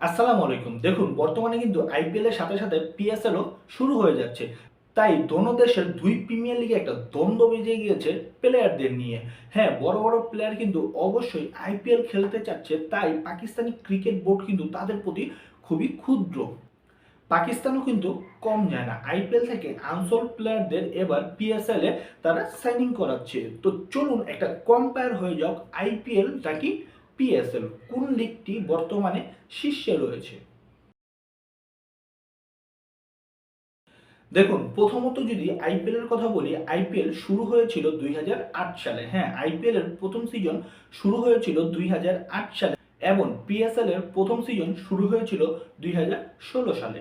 আসসালামু আলাইকুম। দেখুন, বর্তমানে কিন্তু আইপিএল এর সাথে সাথে পিএসএলও শুরু হয়ে যাচ্ছে। তাই দোনো দেশের দুই প্রিমিয়ার লিগে একটা দ্বন্দ্ব বেজে গিয়েছে প্লেয়ারদের নিয়ে। হ্যাঁ বড় বড় প্লেয়ার কিন্তু অবশ্যই আইপিএল খেলতে চাচ্ছে, তাই পাকিস্তানি ক্রিকেট বোর্ড কিন্তু তাদের প্রতি খুবই ক্ষুদ্র। পাকিস্তানও কিন্তু কম যায় না। আইপিএল থেকে আনসোল প্লেয়ারদের এবার পিএসএল এ তারা সাইনিং করাচ্ছে। তো চলুন একটা কম্পেয়ার হয়ে যাক আইপিএল নাকি পিএসএল কোন লিগটি বর্তমানে শীর্ষে রয়েছে? দেখুন, প্রথমত যদি আইপিএল এর কথা বলি আইপিএল শুরু হয়েছিল দুই হাজার আট সালে। হ্যাঁ আইপিএল এর প্রথম সিজন শুরু হয়েছিল দুই হাজার আট সালে এবং পিএসএল এর প্রথম সিজন শুরু হয়েছিল দুই হাজার ষোলো সালে।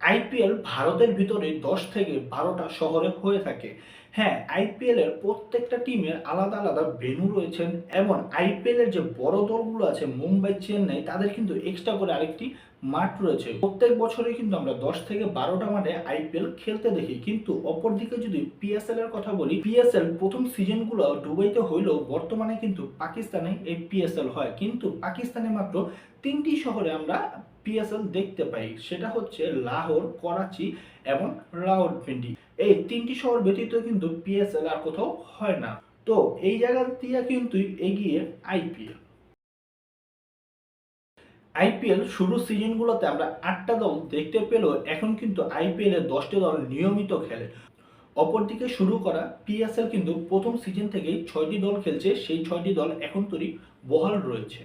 আইপিএল ভারতের ভিতরে দশ থেকে বারোটা শহরে হয়ে থাকে। হ্যাঁ আইপিএল এর প্রত্যেকটা টিমের আলাদা আলাদা ভেনু রয়েছেন। এবং আইপিএল এর যে বড় দলগুলো আছে, মুম্বাই, চেন্নাই, তাদের কিন্তু এক্সট্রা করে আরেকটি মাঠ রয়েছে। প্রত্যেক বছরে কিন্তু আমরা দশ থেকে বারোটা মাঠে আইপিএল খেলতে দেখি। কিন্তু অপরদিকে যদি পিএসএল এর কথা বলি পিএসএল প্রথম সিজনগুলো দুবাইতে হইলেও বর্তমানে কিন্তু পাকিস্তানে এই পিএসএল হয়। কিন্তু পাকিস্তানে মাত্র তিনটি শহরে আমরা পিএসএল দেখতে পাই, সেটা হচ্ছে লাহোর, করাচি এবং রাওয়ালপিন্ডি এই তিনটি শহর ব্যতীত কিন্তু পিএসএল আর কোথাও হয় না। তো এই জায়গা দিয়ে কিন্তু এগিয়ে আইপিএল। আইপিএল শুরু সিজনগুলোতে আমরা আটটা দল দেখতে পেলেও এখন কিন্তু আইপিএল দশটা দল নিয়মিত খেলে। অপরদিকে শুরু করা পিএসএল কিন্তু প্রথম সিজন থেকেই ছয়টি দল খেলছে, সেই ছয়টি দল এখন তৈরি বহাল রয়েছে।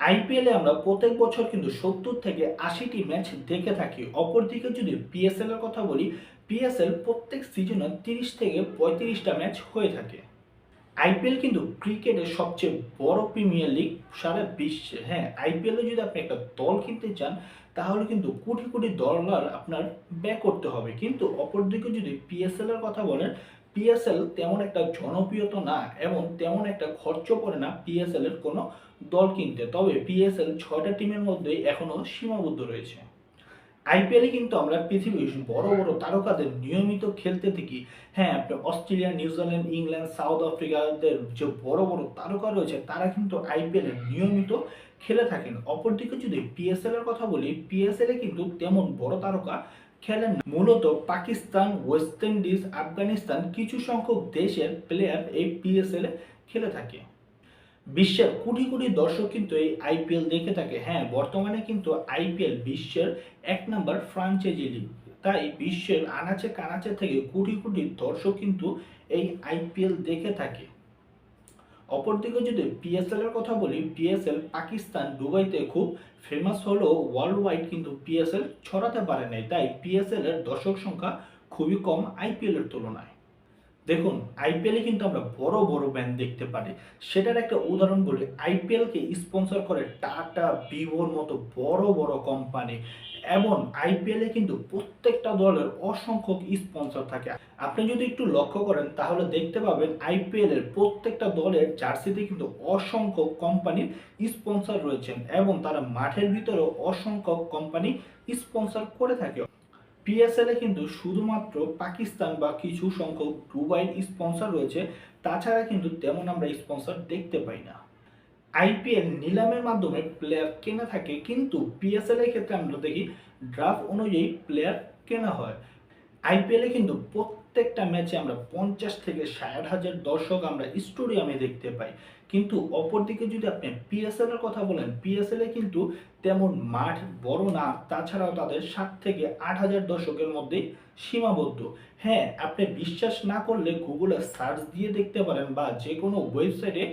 আইপিএলে আমরা প্রত্যেক বছর কিন্তু সত্তর থেকে আশিটি ম্যাচ দেখে থাকি। অপরদিকে যদি পিএসএল এর কথা বলি, পিএসএল প্রত্যেক সিজনে তিরিশ থেকে পঁয়ত্রিশটা ম্যাচ হয়ে থাকে। আইপিএল কিন্তু ক্রিকেটের সবচেয়ে বড় প্রিমিয়ার লিগ সারা বিশ্বে। হ্যাঁ আইপিএলে যদি আপনি একটা দল কিনতে চান, তাহলে কিন্তু কোটি কোটি ডলার আপনার ব্যয় করতে হবে। কিন্তু অপরদিকে যদি পিএসএল এর কথা বলেন পিএসএল তেমন একটা জনপ্রিয়তা না এবং তেমন একটা খরচ পড়ে না পিএসএল এর কোনো দল কিনতে। তবে পিএসএল ছয়টা টিমের মধ্যেই এখনও সীমাবদ্ধ রয়েছে। আইপিএলে কিন্তু আমরা পৃথিবীর বড় বড় তারকাদের নিয়মিত খেলতে দেখি হ্যাঁ আপনি Australia New Zealand England, south আফ্রিকাদের যে বড় বড় তারকা রয়েছে, তারা কিন্তু আইপিএলে নিয়মিত খেলে থাকেন। অপরদিকে যদি পিএসএল এর কথা বলি পিএসএল এ কিন্তু তেমন বড় তারকা খেলেন। মূলত পাকিস্তান, ওয়েস্ট ইন্ডিজ, আফগানিস্তান কিছু সংখ্যক দেশের প্লেয়ার এই পিএসএল এ খেলে থাকে। বিশ্বের কোটি কোটি দর্শক কিন্তু এই আইপিএল দেখে থাকে। হ্যাঁ বর্তমানে কিন্তু আইপিএল বিশ্বের এক নম্বর ফ্রাঞ্চাইজি লিগ তাই বিশ্বের আনাচে কানাচে থেকে কোটি কোটি দর্শক কিন্তু এই আইপিএল দেখে থাকে। অপরদিকে যদি পিএসএল এর কথা বলি পিএসএল পাকিস্তান দুবাইতে খুব ফেমাস হলেও ওয়ার্ল্ড ওয়াইড কিন্তু পিএসএল ছড়াতে পারে নাই। তাই পিএসএল এর দর্শক সংখ্যা খুবই কম আইপিএলের তুলনায়। দেখুন আইপিএলে কিন্তু আমরা বড় বড় ব্যান্ড দেখতে পারি। সেটার একটা উদাহরণ বলি। আইপিএলকে স্পন্সর করে টাটা ভিভোর মতো বড় বড় কোম্পানি এবং আইপিএলে কিন্তু প্রত্যেকটা দলের অসংখ্য স্পন্সর থাকে। আপনি যদি একটু লক্ষ্য করেন, তাহলে দেখতে পাবেন আইপিএল এর প্রত্যেকটা দলের জার্সিতে কিন্তু অসংখ্য কোম্পানির স্পন্সর রয়েছেন। এবং তারা মাঠের ভিতরেও অসংখ্য কোম্পানি স্পন্সর করে থাকে। পিএসএল এ কিন্তু শুধুমাত্র পাকিস্তান বা কিছু সংখ্যক দুবাইয়ের স্পন্সর রয়েছে, তাছাড়া কিন্তু তেমন আমরা স্পন্সর দেখতে পাই না। আইপিএল নিলামের মাধ্যমে প্লেয়ার কেনা থাকে, কিন্তু পিএসএল এর ক্ষেত্রে আমরা দেখি ড্রাফট অনুযায়ী প্লেয়ার কেনা হয়। আইপিএল কিন্তু প্রত্যেকটা ম্যাচে আমরা পঞ্চাশ থেকে ষাট হাজার দর্শক আমরা স্টেডিয়ামে দেখতে পাই। কিন্তু অপরদিকে যদি আপনি পিএসএল এর কথা বলেন পিএসএল এ কিন্তু তেমন মাঠ বড় না, তাছাড়াও তাদের সাত থেকে আট হাজার দর্শকের মধ্যেই সীমাবদ্ধ। হ্যাঁ আপনি বিশ্বাস না করলে গুগলে সার্চ দিয়ে দেখতে পারেন বা যে কোনো ওয়েবসাইটে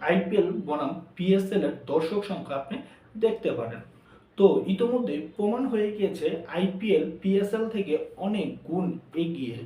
আইপিএল বনাম পিএসএল এর দর্শক সংখ্যা আপনি দেখতে পারেন। তো ইতোমধ্যে প্রমাণ হয়ে গিয়েছে আইপিএল পিএসএল থেকে অনেক গুণ এগিয়ে।